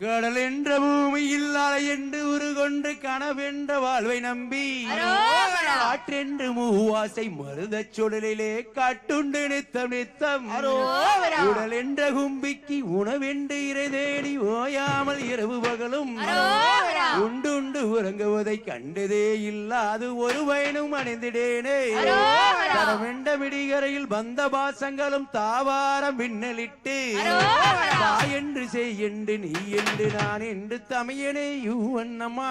கடல் என்ற பூமியில் அலை என்று உருகொண்டு கனவென்ற வாழ்வை நம்பி. காற்றென்று மூவாசை மருதச் சுடலிலே காட்டுண்டு நித்தம் நித்தம். உடல் என்ற கும்பிக்கு உணவென்று இறை தேடி ஓயாமல் இரவு பகலும் அரோகரா. உண்டு உண்டு உறங்குவதை கண்டதே இல்லாது ஒரு பயனும் அணிந்திடேனே. கடமெண்ட விடிகரையில் வந்த பாசங்களும் தாவாரம் பின்னலிட்டு என்று செய் என்று நீ என்று நான் என்று தமையனே யூவண்ணம்மா.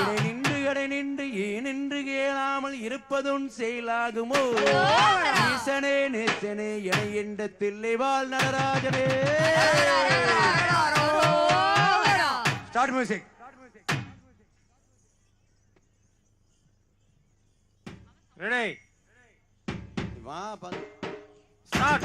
இடை நின்று கடை நின்று ஏன் என்று கேளாமல் இருப்பதும் செயலாகுமோ. ஈசனே நேசனே என என்ற தில்லைவாள் நடராஜனே. ஸ்டார்ட் மியூசிக் ரெடி வா start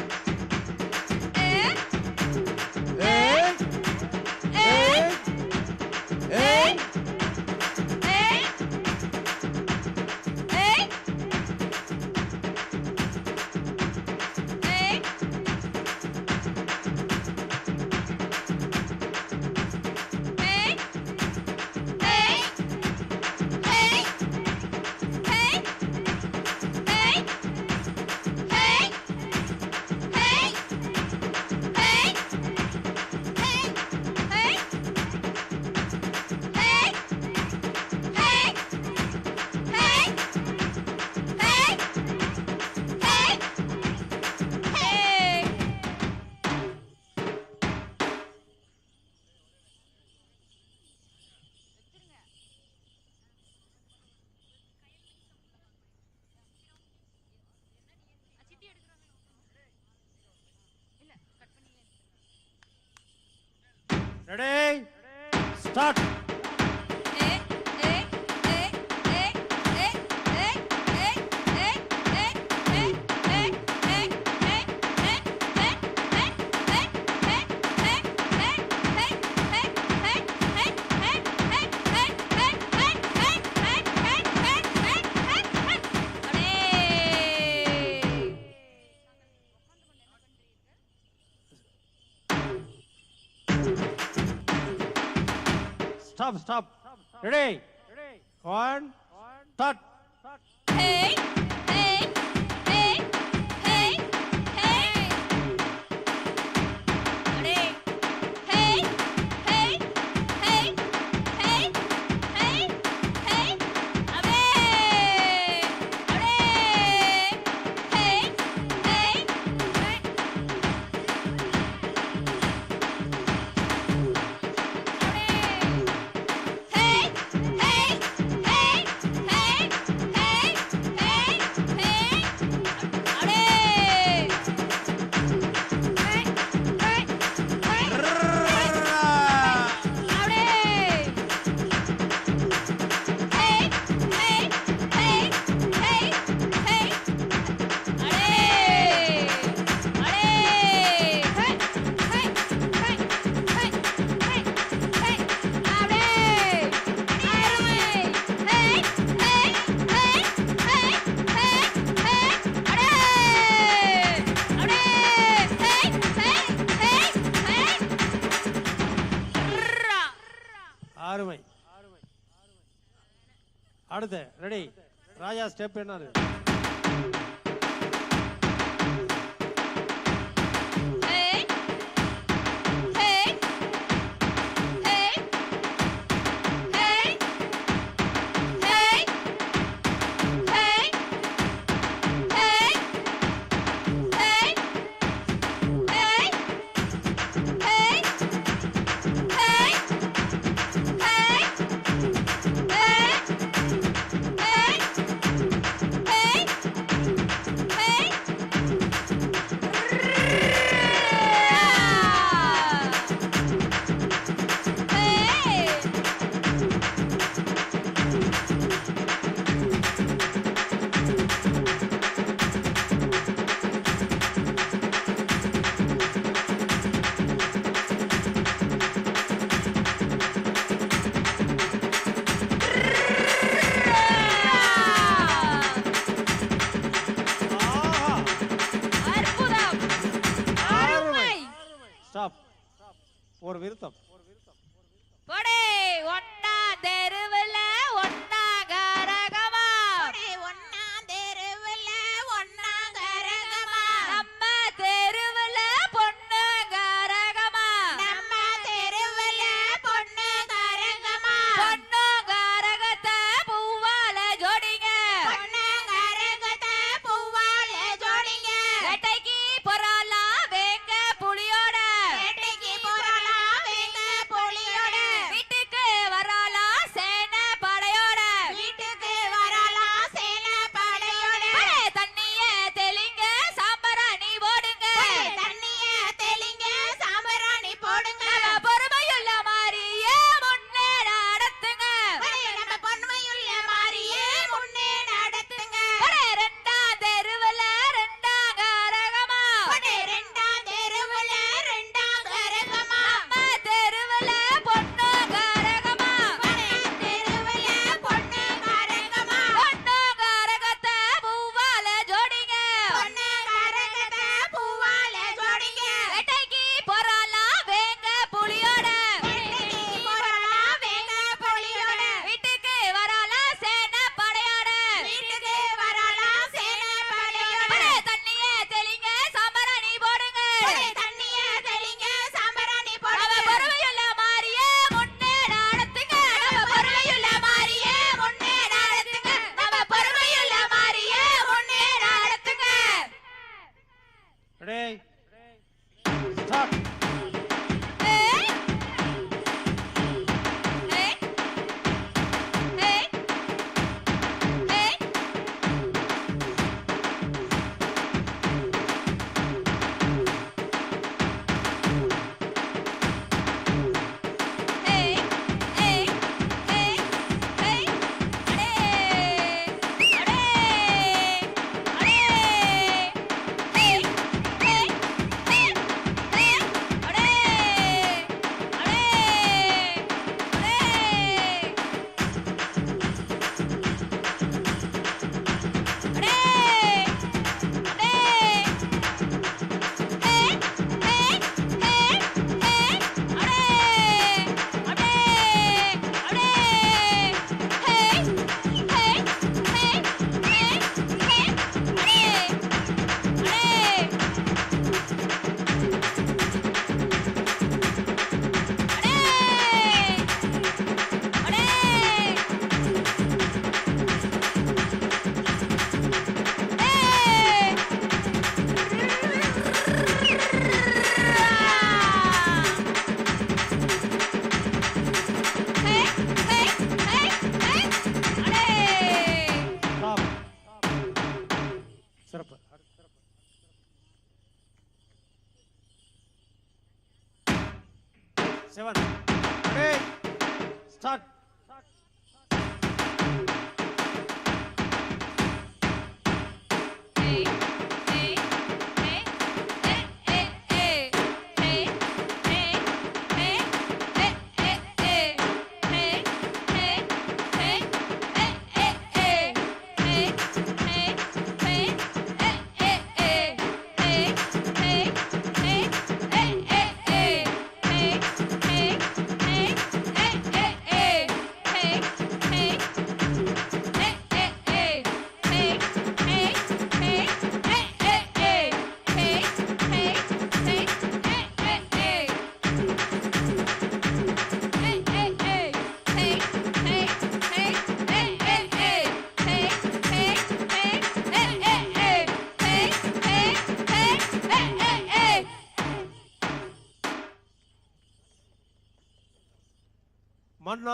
Tag! stop, stop. Ready? One, third. Eight. ஆறுமை அடுத்து ரெடி ராஜா ஸ்டெப் என்னது?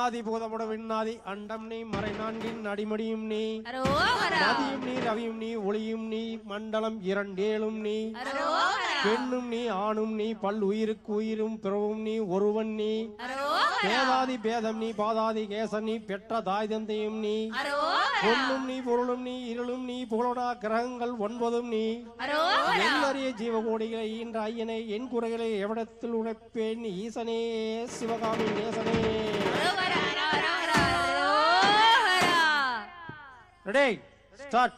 பூதாதி பூதமுட விண்ணாதி அண்டம் நீ மறை நான்கின் அடிமடியும் நீ. நதியும் நீ ரவியும் நீ ஒளியும் நீ மண்டலம் இரண்டேழும் நீ. பெண்ணும் நீ ஆணும் நீ பல் உயிருக்கு உயிரும் பிறவும் நீ ஒருவன் நீ. பேதாதி பேதம் நீ பாதாதி கேசன் நீ பெற்ற தாய் தந்தையும் நீ பொண்ணும் நீ பொருளும் நீ இருளும் நீ புகழோடா கிரகங்கள் ஒன்பதும் நீ. எல்லறிய ஜீவகோடிகளை ஈன்ற ஐயனை என் குறைகளை எவ்விடத்தில் உழைப்பேன்? ஈசனே சிவகாமி நேசனே. ரெடி ஸ்டார்ட்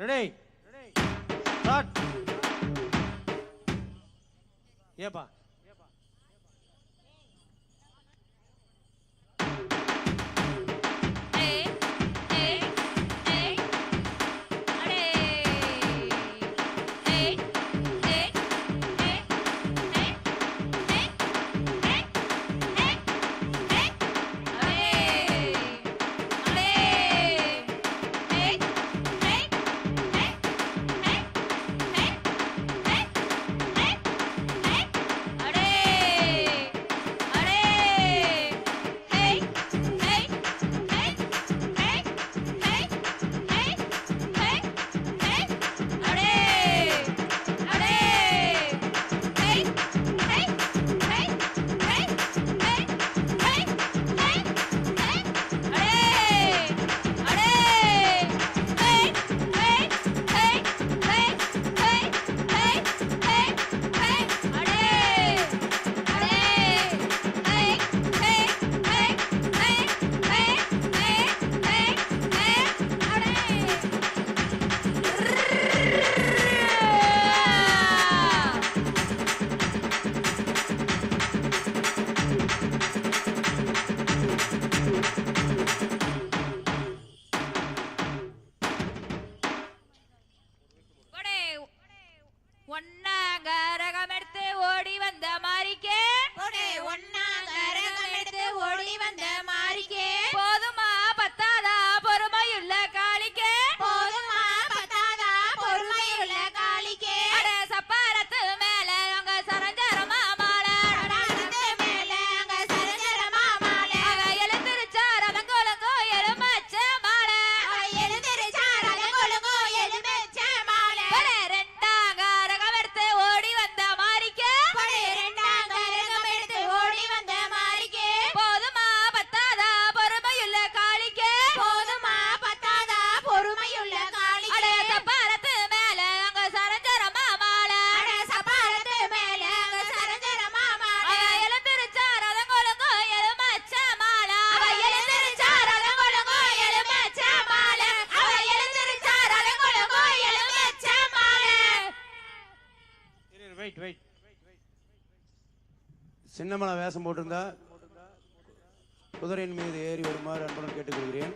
ರೆಡಿ ಏಪಾ சின்னமலை வேஷம் போட்டிருந்தா குதிரையின் மீது ஏறி வருமாறு அன்புடன் கேட்டுக்கொள்கிறேன்.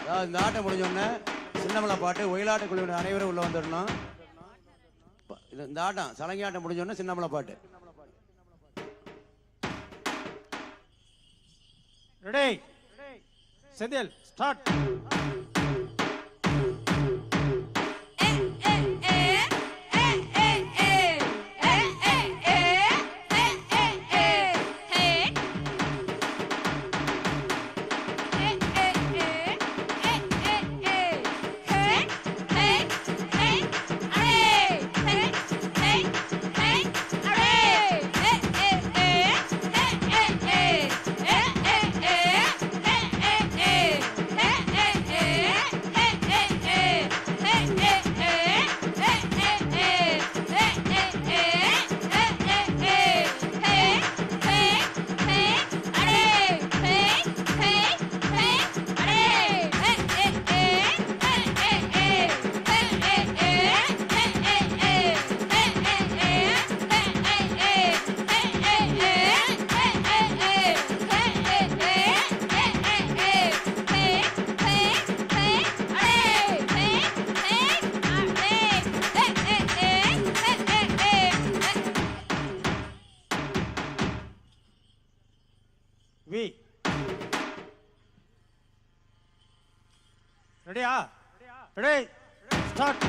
அதாவது இந்த ஆட்டம் முடிஞ்சோடனே சின்னமலை பாட்டு ஒயிலாட்டு குழுவின் அனைவரும் உள்ளே வந்துடணும். இந்த ஆட்டம் சலங்கி ஆட்டம் முடிஞ்சோடனே சின்னமலை பாட்டு. ரெடி செந்தில் ஸ்டார்ட் ரெடியா ரெடி ஸ்டார்ட்